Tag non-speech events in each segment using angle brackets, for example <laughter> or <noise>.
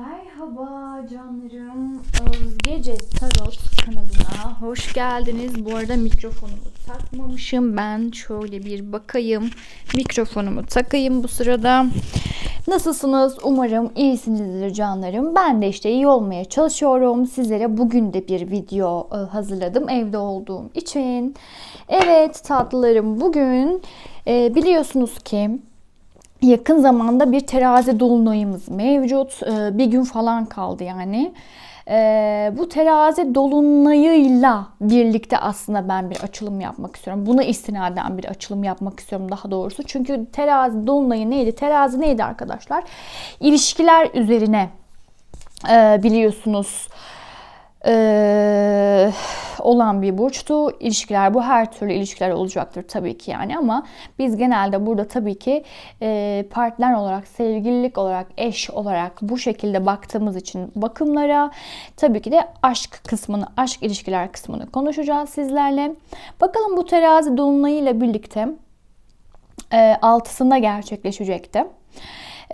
Merhaba canlarım. Özgece Tarot kanalına hoş geldiniz. Bu arada mikrofonumu takmamışım. Ben şöyle bir bakayım. Mikrofonumu takayım bu sırada. Nasılsınız? Umarım iyisinizdir canlarım. Ben de işte iyi olmaya çalışıyorum. Sizlere bugün de bir video e, hazırladım evde olduğum için. Evet tatlılarım bugün e, biliyorsunuz ki yakın zamanda bir terazi dolunayımız mevcut. Ee, bir gün falan kaldı yani. Ee, bu terazi dolunayıyla birlikte aslında ben bir açılım yapmak istiyorum. Buna istinaden bir açılım yapmak istiyorum daha doğrusu. Çünkü terazi dolunayı neydi? Terazi neydi arkadaşlar? İlişkiler üzerine e, biliyorsunuz e, olan bir burçtu. İlişkiler bu her türlü ilişkiler olacaktır tabii ki yani ama biz genelde burada tabii ki e, partner olarak, sevgililik olarak, eş olarak bu şekilde baktığımız için bakımlara tabii ki de aşk kısmını, aşk ilişkiler kısmını konuşacağız sizlerle. Bakalım bu terazi dolunayıyla birlikte e, altısında gerçekleşecekti.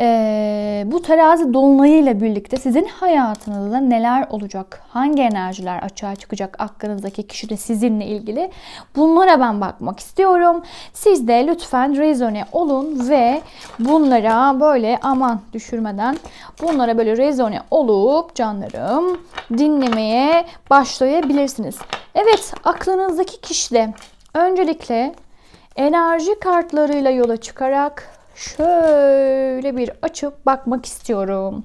Ee, bu terazi dolunayıyla birlikte sizin hayatınızda neler olacak? Hangi enerjiler açığa çıkacak aklınızdaki kişi de sizinle ilgili? Bunlara ben bakmak istiyorum. Siz de lütfen rezone olun ve bunlara böyle aman düşürmeden bunlara böyle rezone olup canlarım dinlemeye başlayabilirsiniz. Evet aklınızdaki kişi de öncelikle enerji kartlarıyla yola çıkarak şöyle bir açıp bakmak istiyorum.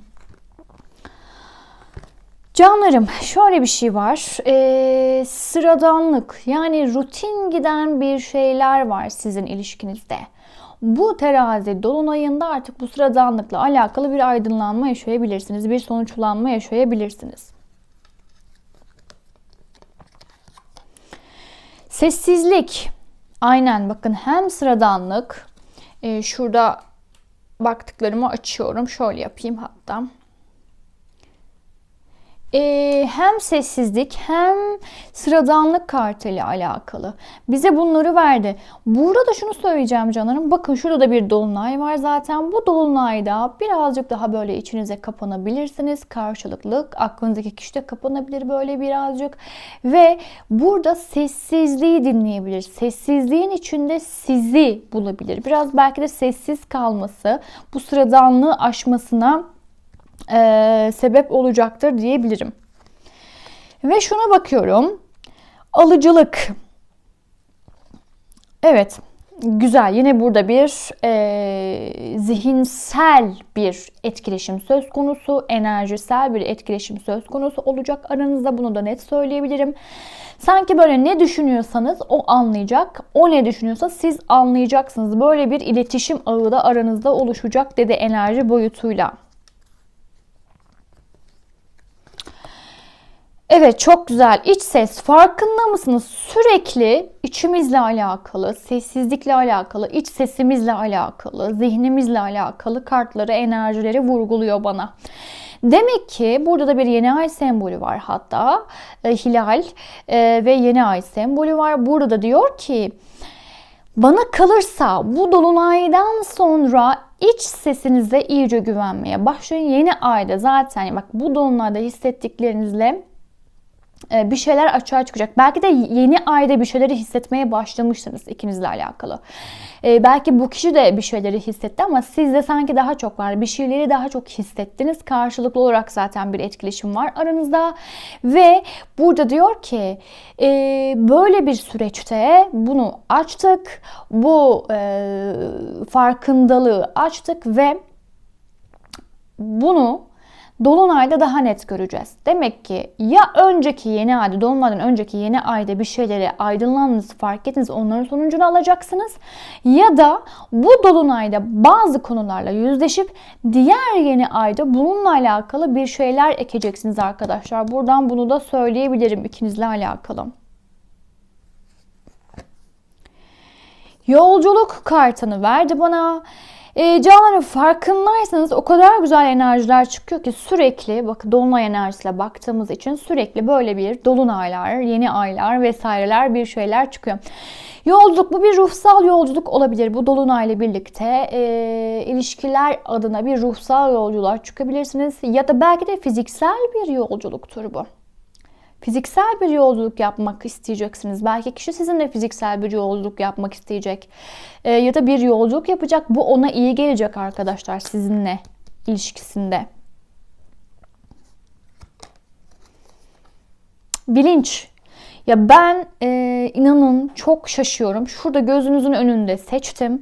Canlarım şöyle bir şey var. Ee, sıradanlık yani rutin giden bir şeyler var sizin ilişkinizde. Bu terazi dolunayında artık bu sıradanlıkla alakalı bir aydınlanma yaşayabilirsiniz. Bir sonuçlanma yaşayabilirsiniz. Sessizlik. Aynen bakın hem sıradanlık şurada baktıklarımı açıyorum. Şöyle yapayım hatta. E, hem sessizlik hem sıradanlık kartıyla alakalı. Bize bunları verdi. Burada da şunu söyleyeceğim canlarım. Bakın şurada da bir dolunay var zaten. Bu dolunayda birazcık daha böyle içinize kapanabilirsiniz. Karşılıklı. Aklınızdaki kişi de kapanabilir böyle birazcık. Ve burada sessizliği dinleyebilir. Sessizliğin içinde sizi bulabilir. Biraz belki de sessiz kalması bu sıradanlığı aşmasına e, sebep olacaktır diyebilirim. Ve şuna bakıyorum. Alıcılık. Evet. Güzel. Yine burada bir e, zihinsel bir etkileşim söz konusu, enerjisel bir etkileşim söz konusu olacak aranızda. Bunu da net söyleyebilirim. Sanki böyle ne düşünüyorsanız o anlayacak. O ne düşünüyorsa siz anlayacaksınız. Böyle bir iletişim ağı da aranızda oluşacak dedi enerji boyutuyla. Evet çok güzel. İç ses farkında mısınız? Sürekli içimizle alakalı, sessizlikle alakalı, iç sesimizle alakalı, zihnimizle alakalı kartları, enerjileri vurguluyor bana. Demek ki burada da bir yeni ay sembolü var hatta. E, hilal e, ve yeni ay sembolü var. Burada da diyor ki bana kalırsa bu dolunaydan sonra iç sesinize iyice güvenmeye başlayın. Yeni ayda zaten bak bu dolunayda hissettiklerinizle bir şeyler açığa çıkacak. Belki de yeni ayda bir şeyleri hissetmeye başlamışsınız ikinizle alakalı. Ee, belki bu kişi de bir şeyleri hissetti ama sizde sanki daha çok var. Bir şeyleri daha çok hissettiniz. Karşılıklı olarak zaten bir etkileşim var aranızda. Ve burada diyor ki e, böyle bir süreçte bunu açtık. Bu e, farkındalığı açtık ve bunu Dolunayda daha net göreceğiz. Demek ki ya önceki yeni ayda, dolunaydan önceki yeni ayda bir şeyleri aydınlandınız, fark ettiniz, onların sonucunu alacaksınız. Ya da bu dolunayda bazı konularla yüzleşip diğer yeni ayda bununla alakalı bir şeyler ekeceksiniz arkadaşlar. Buradan bunu da söyleyebilirim ikinizle alakalı. Yolculuk kartını verdi bana. E, canların farkındaysanız o kadar güzel enerjiler çıkıyor ki sürekli bakın dolunay enerjisiyle baktığımız için sürekli böyle bir dolunaylar, yeni aylar vesaireler bir şeyler çıkıyor. Yolculuk bu bir ruhsal yolculuk olabilir. Bu dolunayla birlikte e, ilişkiler adına bir ruhsal yolculuğa çıkabilirsiniz. Ya da belki de fiziksel bir yolculuktur bu. Fiziksel bir yolculuk yapmak isteyeceksiniz. Belki kişi sizinle fiziksel bir yolculuk yapmak isteyecek. E, ya da bir yolculuk yapacak. Bu ona iyi gelecek arkadaşlar sizinle ilişkisinde. Bilinç ya ben e, inanın çok şaşıyorum. Şurada gözünüzün önünde seçtim.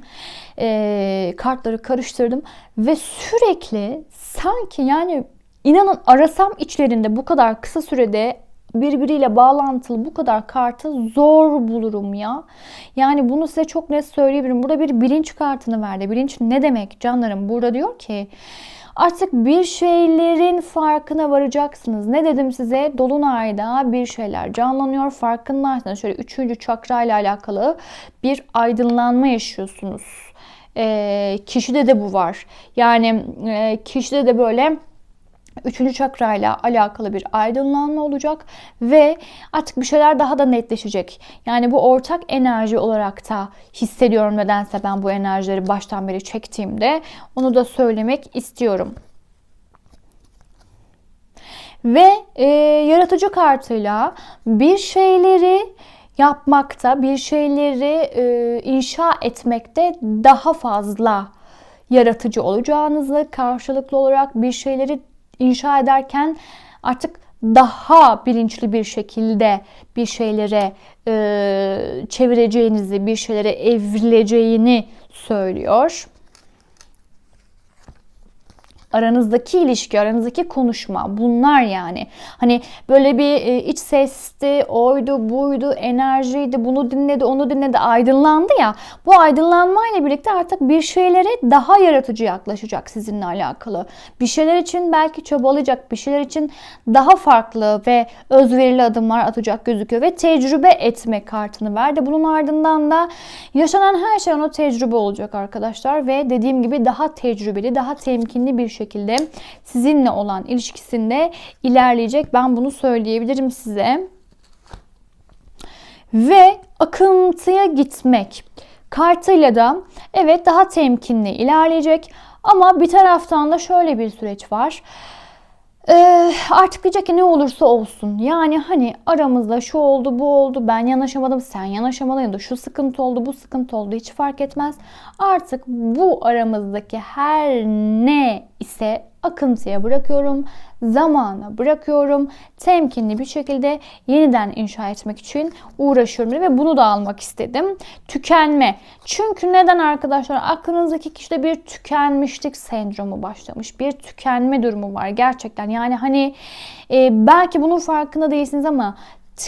E, kartları karıştırdım. Ve sürekli sanki yani inanın arasam içlerinde bu kadar kısa sürede birbiriyle bağlantılı bu kadar kartı zor bulurum ya. Yani bunu size çok net söyleyebilirim. Burada bir bilinç kartını verdi. Bilinç ne demek canlarım? Burada diyor ki Artık bir şeylerin farkına varacaksınız. Ne dedim size? Dolunayda bir şeyler canlanıyor. Farkındaysanız şöyle üçüncü çakra ile alakalı bir aydınlanma yaşıyorsunuz. E, kişide de bu var. Yani e, kişide de böyle Üçüncü çakrayla alakalı bir aydınlanma olacak ve artık bir şeyler daha da netleşecek. Yani bu ortak enerji olarak da hissediyorum nedense ben bu enerjileri baştan beri çektiğimde onu da söylemek istiyorum. Ve e, yaratıcı kartıyla bir şeyleri yapmakta, bir şeyleri e, inşa etmekte daha fazla yaratıcı olacağınızı, karşılıklı olarak bir şeyleri inşa ederken artık daha bilinçli bir şekilde bir şeylere e, çevireceğinizi, bir şeylere evrileceğini söylüyor aranızdaki ilişki, aranızdaki konuşma bunlar yani. Hani böyle bir e, iç sesti, oydu, buydu, enerjiydi, bunu dinledi, onu dinledi, aydınlandı ya. Bu aydınlanmayla birlikte artık bir şeylere daha yaratıcı yaklaşacak sizinle alakalı. Bir şeyler için belki çabalayacak, bir şeyler için daha farklı ve özverili adımlar atacak gözüküyor ve tecrübe etme kartını verdi. Bunun ardından da yaşanan her şey ona tecrübe olacak arkadaşlar ve dediğim gibi daha tecrübeli, daha temkinli bir şekilde sizinle olan ilişkisinde ilerleyecek. Ben bunu söyleyebilirim size. Ve akıntıya gitmek kartıyla da evet daha temkinli ilerleyecek. Ama bir taraftan da şöyle bir süreç var. Ee, artık diyecek ki ne olursa olsun. Yani hani aramızda şu oldu bu oldu ben yanaşamadım sen yanaşamadın ya da şu sıkıntı oldu bu sıkıntı oldu hiç fark etmez. Artık bu aramızdaki her ne ise akıntıya bırakıyorum, zamana bırakıyorum. Temkinli bir şekilde yeniden inşa etmek için uğraşıyorum ve bunu da almak istedim. Tükenme. Çünkü neden arkadaşlar? Aklınızdaki kişide bir tükenmişlik sendromu başlamış. Bir tükenme durumu var gerçekten. Yani hani e, belki bunun farkında değilsiniz ama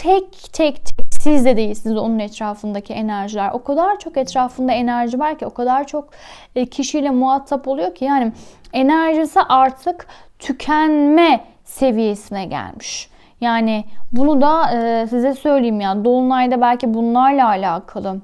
tek tek tek siz de değilsiniz onun etrafındaki enerjiler. O kadar çok etrafında enerji var ki o kadar çok e, kişiyle muhatap oluyor ki yani enerjisi artık tükenme seviyesine gelmiş. Yani bunu da e, size söyleyeyim ya Dolunay'da belki bunlarla alakalı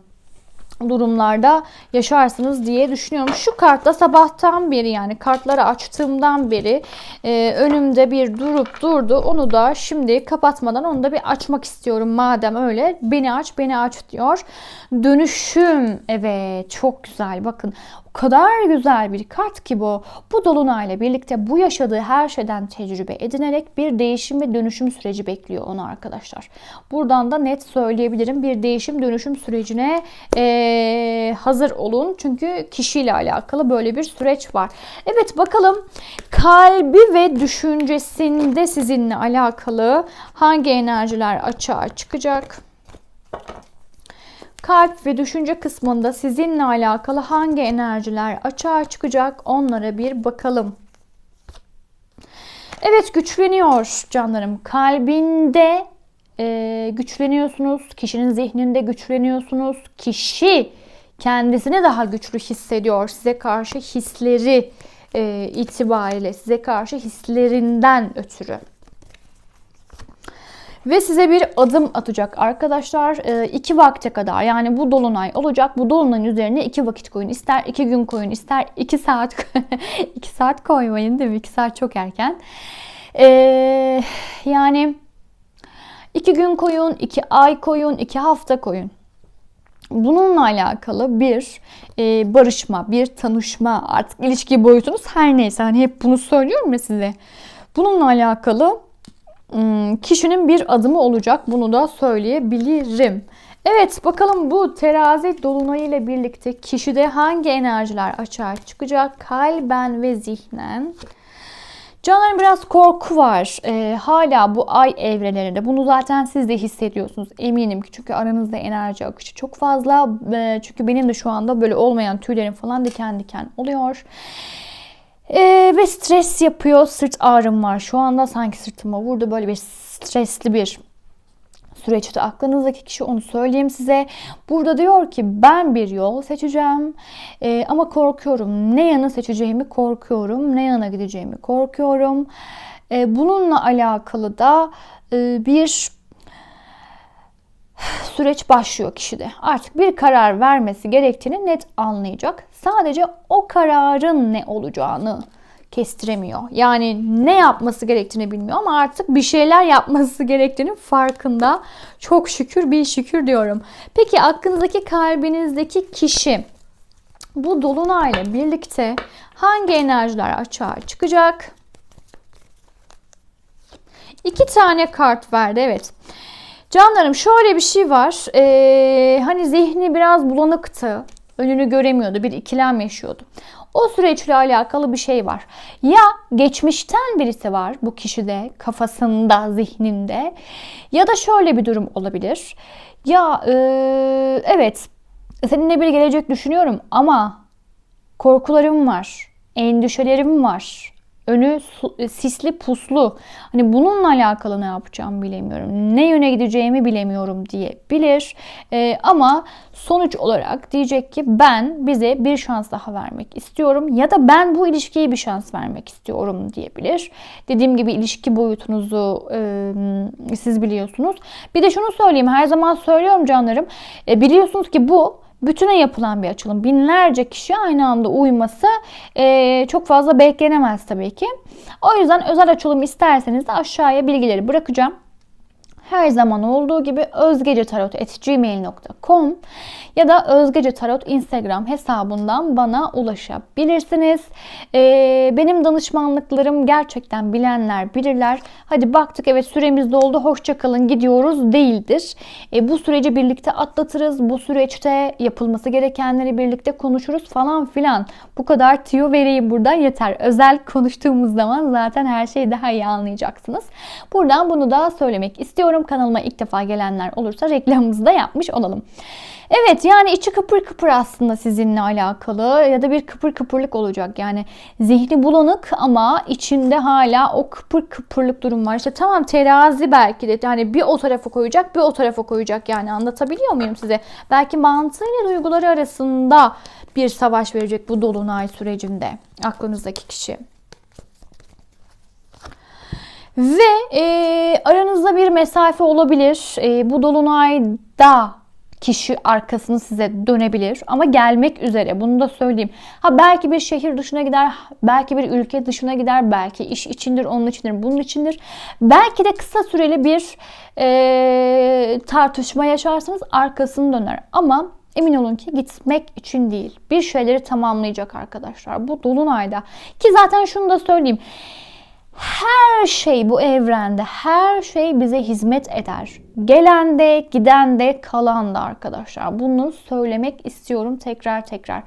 durumlarda yaşarsınız diye düşünüyorum. Şu kartla sabahtan beri yani kartları açtığımdan beri e, önümde bir durup durdu. Onu da şimdi kapatmadan onu da bir açmak istiyorum madem öyle. Beni aç beni aç diyor. Dönüşüm evet çok güzel bakın o kadar güzel bir kart ki bu. Bu dolunayla birlikte bu yaşadığı her şeyden tecrübe edinerek bir değişim ve dönüşüm süreci bekliyor onu arkadaşlar. Buradan da net söyleyebilirim. Bir değişim dönüşüm sürecine ee, hazır olun. Çünkü kişiyle alakalı böyle bir süreç var. Evet bakalım kalbi ve düşüncesinde sizinle alakalı hangi enerjiler açığa çıkacak? Kalp ve düşünce kısmında sizinle alakalı hangi enerjiler açığa çıkacak onlara bir bakalım. Evet güçleniyor canlarım. Kalbinde e, güçleniyorsunuz. Kişinin zihninde güçleniyorsunuz. Kişi kendisini daha güçlü hissediyor. Size karşı hisleri e, itibariyle, size karşı hislerinden ötürü. Ve size bir adım atacak arkadaşlar. E, iki vakte kadar yani bu dolunay olacak. Bu dolunayın üzerine iki vakit koyun. İster iki gün koyun ister iki saat <laughs> iki saat koymayın değil mi? İki saat çok erken. E, yani iki gün koyun, iki ay koyun, iki hafta koyun. Bununla alakalı bir e, barışma, bir tanışma, artık ilişki boyutunuz her neyse. Hani hep bunu söylüyorum ya size. Bununla alakalı kişinin bir adımı olacak. Bunu da söyleyebilirim. Evet bakalım bu terazi dolunayı ile birlikte kişide hangi enerjiler açığa çıkacak kalben ve zihnen? Canların biraz korku var. Ee, hala bu ay evrelerinde. Bunu zaten siz de hissediyorsunuz. Eminim ki çünkü aranızda enerji akışı çok fazla. Ee, çünkü benim de şu anda böyle olmayan tüylerim falan diken diken oluyor. Ee, ve stres yapıyor. Sırt ağrım var. Şu anda sanki sırtıma vurdu. Böyle bir stresli bir süreçte aklınızdaki kişi onu söyleyeyim size. Burada diyor ki ben bir yol seçeceğim ee, ama korkuyorum. Ne yanı seçeceğimi korkuyorum. Ne yana gideceğimi korkuyorum. Ee, bununla alakalı da e, bir süreç başlıyor kişide. Artık bir karar vermesi gerektiğini net anlayacak. Sadece o kararın ne olacağını kestiremiyor. Yani ne yapması gerektiğini bilmiyor ama artık bir şeyler yapması gerektiğinin farkında. Çok şükür bir şükür diyorum. Peki aklınızdaki kalbinizdeki kişi bu dolunayla birlikte hangi enerjiler açığa çıkacak? İki tane kart verdi evet. Canlarım şöyle bir şey var. Ee, hani zihni biraz bulanıktı. Önünü göremiyordu. Bir ikilem yaşıyordu. O süreçle alakalı bir şey var. Ya geçmişten birisi var bu kişide, kafasında, zihninde. Ya da şöyle bir durum olabilir. Ya e, evet seninle bir gelecek düşünüyorum ama korkularım var, endişelerim var önü e, sisli puslu. Hani bununla alakalı ne yapacağımı bilemiyorum. Ne yöne gideceğimi bilemiyorum diyebilir. Ee, ama sonuç olarak diyecek ki ben bize bir şans daha vermek istiyorum ya da ben bu ilişkiye bir şans vermek istiyorum diyebilir. Dediğim gibi ilişki boyutunuzu e, siz biliyorsunuz. Bir de şunu söyleyeyim her zaman söylüyorum canlarım. E, biliyorsunuz ki bu bütüne yapılan bir açılım. Binlerce kişi aynı anda uyması e, çok fazla beklenemez tabii ki. O yüzden özel açılım isterseniz de aşağıya bilgileri bırakacağım her zaman olduğu gibi özgecetarot.gmail.com ya da özgecetarot Instagram hesabından bana ulaşabilirsiniz. Ee, benim danışmanlıklarım gerçekten bilenler bilirler. Hadi baktık evet süremiz doldu hoşçakalın gidiyoruz değildir. Ee, bu süreci birlikte atlatırız. Bu süreçte yapılması gerekenleri birlikte konuşuruz falan filan. Bu kadar tüyo vereyim buradan yeter. Özel konuştuğumuz zaman zaten her şeyi daha iyi anlayacaksınız. Buradan bunu da söylemek istiyorum. Umarım kanalıma ilk defa gelenler olursa reklamımızı da yapmış olalım. Evet yani içi kıpır kıpır aslında sizinle alakalı ya da bir kıpır kıpırlık olacak. Yani zihni bulanık ama içinde hala o kıpır kıpırlık durum var. İşte tamam terazi belki de yani bir o tarafa koyacak bir o tarafa koyacak yani anlatabiliyor muyum size? Belki mantığıyla duyguları arasında bir savaş verecek bu dolunay sürecinde aklınızdaki kişi. Ve e, aranızda bir mesafe olabilir. E, bu dolunayda kişi arkasını size dönebilir ama gelmek üzere bunu da söyleyeyim. Ha belki bir şehir dışına gider, belki bir ülke dışına gider, belki iş içindir, onun içindir, bunun içindir. Belki de kısa süreli bir e, tartışma yaşarsınız arkasını döner ama Emin olun ki gitmek için değil. Bir şeyleri tamamlayacak arkadaşlar. Bu dolunayda. Ki zaten şunu da söyleyeyim. Her şey bu evrende, her şey bize hizmet eder. Gelen de, giden de, kalan da arkadaşlar. Bunu söylemek istiyorum tekrar tekrar.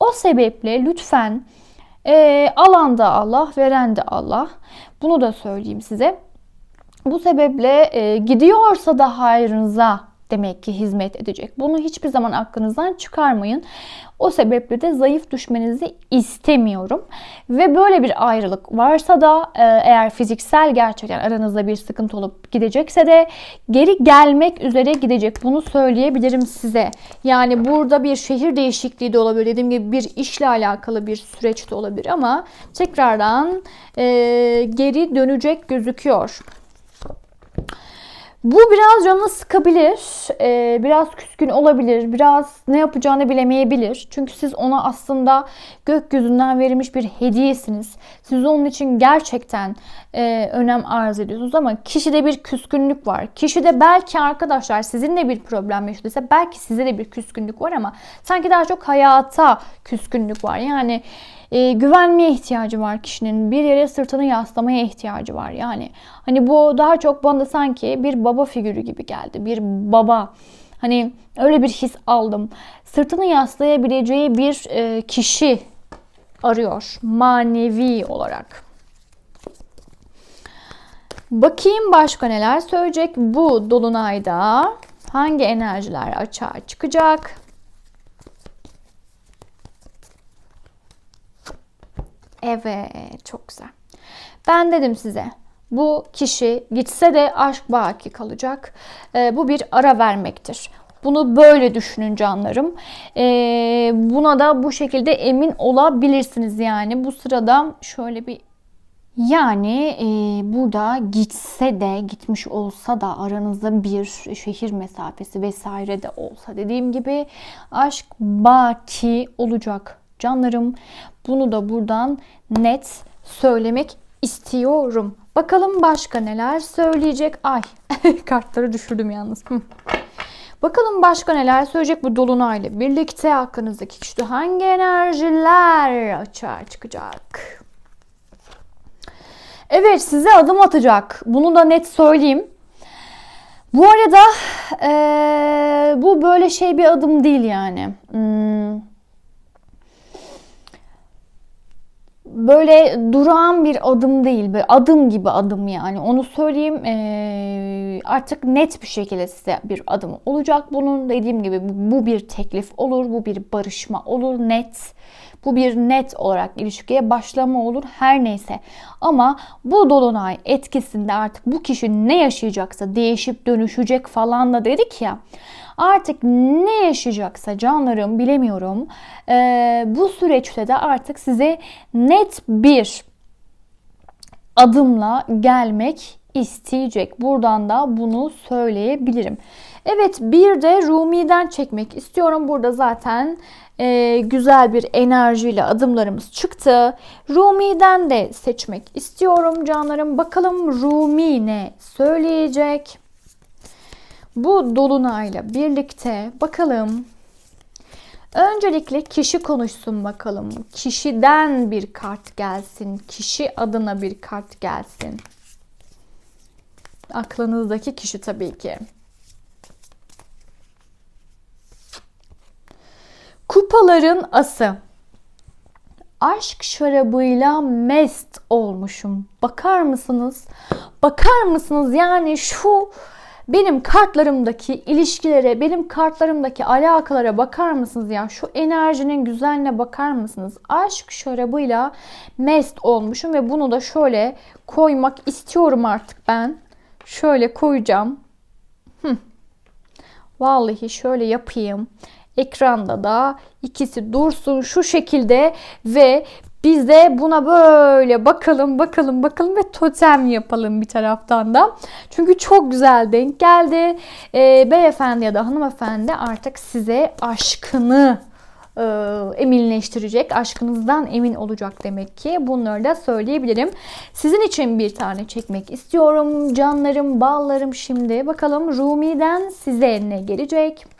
O sebeple lütfen e, alan da Allah, veren de Allah. Bunu da söyleyeyim size. Bu sebeple e, gidiyorsa da hayrınıza demek ki hizmet edecek. Bunu hiçbir zaman aklınızdan çıkarmayın. O sebeple de zayıf düşmenizi istemiyorum. Ve böyle bir ayrılık varsa da e, eğer fiziksel gerçekten aranızda bir sıkıntı olup gidecekse de geri gelmek üzere gidecek. Bunu söyleyebilirim size. Yani burada bir şehir değişikliği de olabilir. Dediğim gibi bir işle alakalı bir süreç de olabilir ama tekrardan e, geri dönecek gözüküyor. Bu biraz canını sıkabilir, e, biraz küskün olabilir, biraz ne yapacağını bilemeyebilir. Çünkü siz ona aslında gökyüzünden verilmiş bir hediyesiniz. Siz onun için gerçekten e, önem arz ediyorsunuz ama kişide bir küskünlük var. Kişide belki arkadaşlar sizinle bir problem yaşadıysa belki size de bir küskünlük var ama sanki daha çok hayata küskünlük var. Yani e, güvenmeye ihtiyacı var kişinin. Bir yere sırtını yaslamaya ihtiyacı var. Yani hani bu daha çok bana sanki bir baba figürü gibi geldi. Bir baba hani öyle bir his aldım. Sırtını yaslayabileceği bir e, kişi arıyor manevi olarak. Bakayım başka neler söyleyecek bu dolunayda. Hangi enerjiler açığa çıkacak? Evet, çok güzel. Ben dedim size bu kişi gitse de aşk baki kalacak. Ee, bu bir ara vermektir. Bunu böyle düşünün canlarım. Ee, buna da bu şekilde emin olabilirsiniz yani. Bu sırada şöyle bir yani e, burada gitse de gitmiş olsa da aranızda bir şehir mesafesi vesaire de olsa dediğim gibi aşk baki olacak canlarım. Bunu da buradan net söylemek istiyorum. Bakalım başka neler söyleyecek. Ay <laughs> kartları düşürdüm yalnız. Bakalım başka neler söyleyecek bu dolunayla birlikte aklınızdaki kişide hangi enerjiler açığa çıkacak? Evet size adım atacak. Bunu da net söyleyeyim. Bu arada ee, bu böyle şey bir adım değil yani. Hmm böyle durağan bir adım değil. Böyle adım gibi adım yani. Onu söyleyeyim. Ee, artık net bir şekilde size bir adım olacak. Bunun dediğim gibi bu bir teklif olur. Bu bir barışma olur. Net. Bu bir net olarak ilişkiye başlama olur her neyse. Ama bu dolunay etkisinde artık bu kişi ne yaşayacaksa değişip dönüşecek falan da dedik ya. Artık ne yaşayacaksa canlarım bilemiyorum. Ee, bu süreçte de artık size net bir adımla gelmek isteyecek. Buradan da bunu söyleyebilirim. Evet bir de Rumi'den çekmek istiyorum. Burada zaten e, güzel bir enerjiyle adımlarımız çıktı. Rumi'den de seçmek istiyorum canlarım. Bakalım Rumi ne söyleyecek? Bu dolunayla birlikte bakalım Öncelikle kişi konuşsun bakalım. Kişiden bir kart gelsin. Kişi adına bir kart gelsin. Aklınızdaki kişi tabii ki. Kupaların ası. Aşk şarabıyla mest olmuşum. Bakar mısınız? Bakar mısınız? Yani şu benim kartlarımdaki ilişkilere, benim kartlarımdaki alakalara bakar mısınız ya? Şu enerjinin güzelliğine bakar mısınız? Aşk şarabıyla mest olmuşum ve bunu da şöyle koymak istiyorum artık ben. Şöyle koyacağım. Hı. Vallahi şöyle yapayım. Ekranda da ikisi dursun şu şekilde ve biz de buna böyle bakalım bakalım bakalım ve totem yapalım bir taraftan da. Çünkü çok güzel denk geldi. E, beyefendi ya da hanımefendi artık size aşkını e, eminleştirecek. Aşkınızdan emin olacak demek ki. Bunları da söyleyebilirim. Sizin için bir tane çekmek istiyorum. Canlarım, ballarım şimdi. Bakalım Rumi'den size ne gelecek?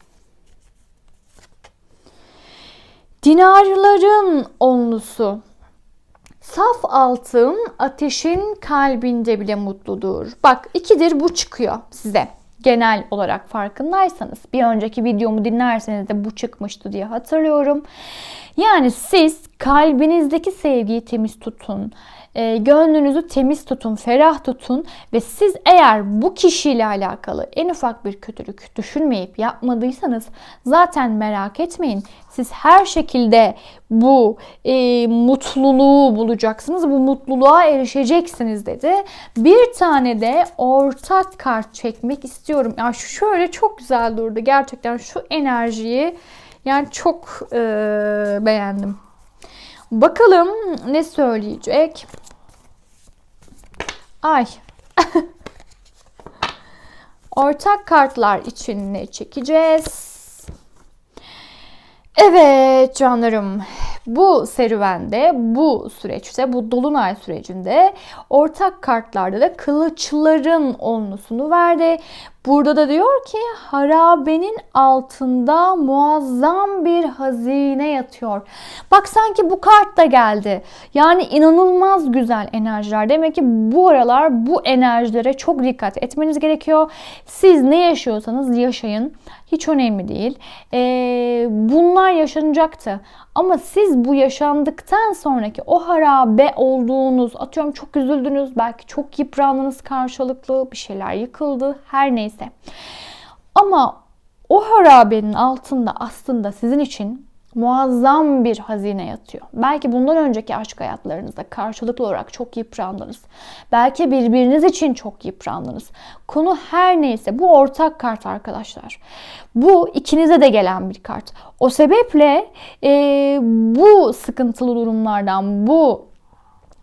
Dinarların onlusu. Saf altın ateşin kalbinde bile mutludur. Bak ikidir bu çıkıyor size. Genel olarak farkındaysanız. Bir önceki videomu dinlerseniz de bu çıkmıştı diye hatırlıyorum. Yani siz kalbinizdeki sevgiyi temiz tutun. E, gönlünüzü temiz tutun, ferah tutun ve siz eğer bu kişiyle alakalı en ufak bir kötülük düşünmeyip yapmadıysanız zaten merak etmeyin. Siz her şekilde bu e, mutluluğu bulacaksınız. Bu mutluluğa erişeceksiniz dedi. Bir tane de ortak kart çekmek istiyorum. Ya şu şöyle çok güzel durdu. Gerçekten şu enerjiyi yani çok e, beğendim. Bakalım ne söyleyecek? Ay. <laughs> Ortak kartlar için ne çekeceğiz? Evet canlarım. Bu serüvende, bu süreçte, bu dolunay sürecinde ortak kartlarda da kılıçların onlusunu verdi. Burada da diyor ki harabenin altında muazzam bir hazine yatıyor. Bak sanki bu kart da geldi. Yani inanılmaz güzel enerjiler. Demek ki bu aralar bu enerjilere çok dikkat etmeniz gerekiyor. Siz ne yaşıyorsanız yaşayın. Hiç önemli değil. Ee, bunlar yaşanacaktı. Ama siz bu yaşandıktan sonraki o harabe olduğunuz, atıyorum çok üzüldünüz, belki çok yıprandınız karşılıklı, bir şeyler yıkıldı, her neyse. Ama o harabenin altında aslında sizin için muazzam bir hazine yatıyor. Belki bundan önceki aşk hayatlarınızda karşılıklı olarak çok yıprandınız. Belki birbiriniz için çok yıprandınız. Konu her neyse bu ortak kart arkadaşlar. Bu ikinize de gelen bir kart. O sebeple e, bu sıkıntılı durumlardan, bu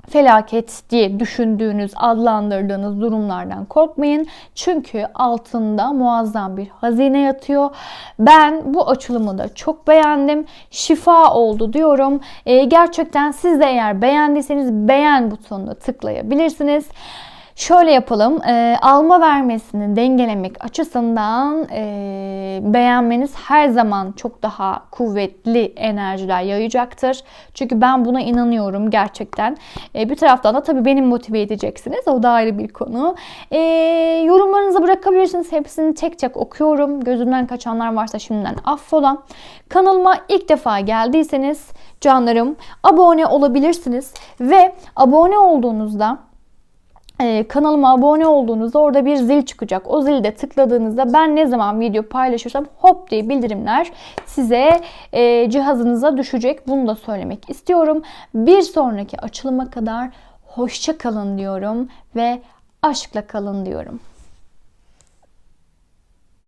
felaket diye düşündüğünüz, adlandırdığınız durumlardan korkmayın. Çünkü altında muazzam bir hazine yatıyor. Ben bu açılımı da çok beğendim. Şifa oldu diyorum. Ee, gerçekten siz de eğer beğendiyseniz beğen butonuna tıklayabilirsiniz. Şöyle yapalım. E, alma vermesini dengelemek açısından e, beğenmeniz her zaman çok daha kuvvetli enerjiler yayacaktır. Çünkü ben buna inanıyorum gerçekten. E, bir taraftan da tabii benim motive edeceksiniz. O da ayrı bir konu. E, yorumlarınızı bırakabilirsiniz. Hepsini tek tek okuyorum. Gözümden kaçanlar varsa şimdiden affola. Kanalıma ilk defa geldiyseniz canlarım abone olabilirsiniz. Ve abone olduğunuzda ee, kanalıma abone olduğunuzda orada bir zil çıkacak. O zilde tıkladığınızda ben ne zaman video paylaşırsam hop diye bildirimler size e, cihazınıza düşecek. Bunu da söylemek istiyorum. Bir sonraki açılıma kadar hoşça kalın diyorum ve aşkla kalın diyorum.